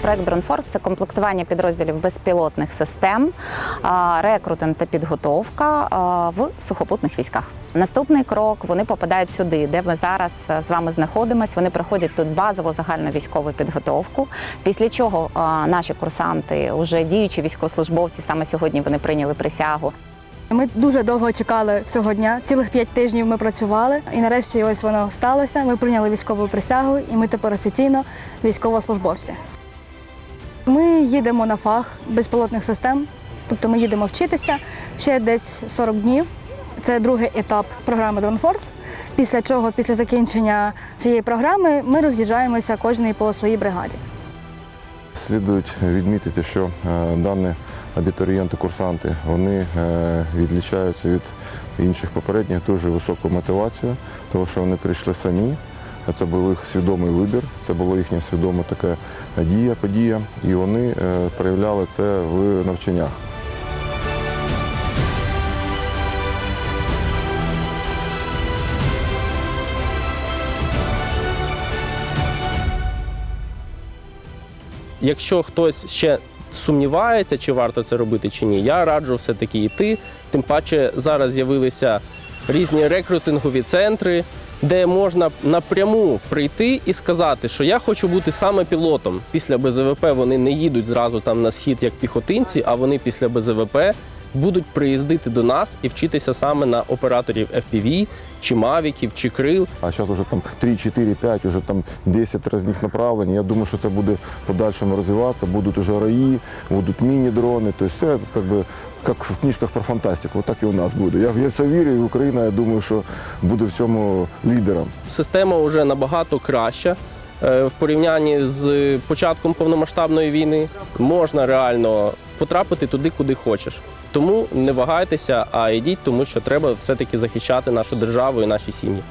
Проект Дронфорс це комплектування підрозділів безпілотних систем, рекрутинг та підготовка в сухопутних військах. Наступний крок вони попадають сюди, де ми зараз е, з вами знаходимося. Вони проходять тут базову загальну військову підготовку. Після чого наші курсанти, вже діючі військовослужбовці, саме сьогодні вони прийняли присягу. Ми дуже довго чекали цього дня. Цілих п'ять тижнів ми працювали, і нарешті ось воно сталося. Ми прийняли військову присягу, і ми тепер офіційно військовослужбовці. Їдемо на фах безпілотних систем, тобто ми їдемо вчитися ще десь 40 днів. Це другий етап програми Дронфорс. Після чого, після закінчення цієї програми, ми роз'їжджаємося кожний по своїй бригаді. Слідують відмітити, що е, дані абітурієнти-курсанти вони е, відлічаються від інших попередніх дуже високою мотивацією, тому що вони прийшли самі. Це був їх свідомий вибір, це була їхня свідома така дія, подія, і вони е, проявляли це в навчаннях. Якщо хтось ще сумнівається, чи варто це робити чи ні, я раджу все-таки йти. Тим паче зараз з'явилися різні рекрутингові центри, де можна напряму прийти і сказати, що я хочу бути саме пілотом. Після БЗВП вони не їдуть зразу там на схід як піхотинці, а вони після БЗВП будуть приїздити до нас і вчитися саме на операторів FPV, чи мавіків, чи крил. А зараз вже там 3, 4, 5, уже там 10 різних направлень. Я думаю, що це буде подальшому розвиватися. Будуть уже раї, будуть міні-дрони. Тобто все як би, як в книжках про фантастику, так і у нас буде. Я, я в це вірю, і Україна, я думаю, що буде в цьому лідером. Система вже набагато краща. Е, В порівнянні з початком повномасштабної війни можна реально потрапити туди, куди хочеш. Тому не вагайтеся, а йдіть, тому що треба все-таки захищати нашу державу і наші сім'ї.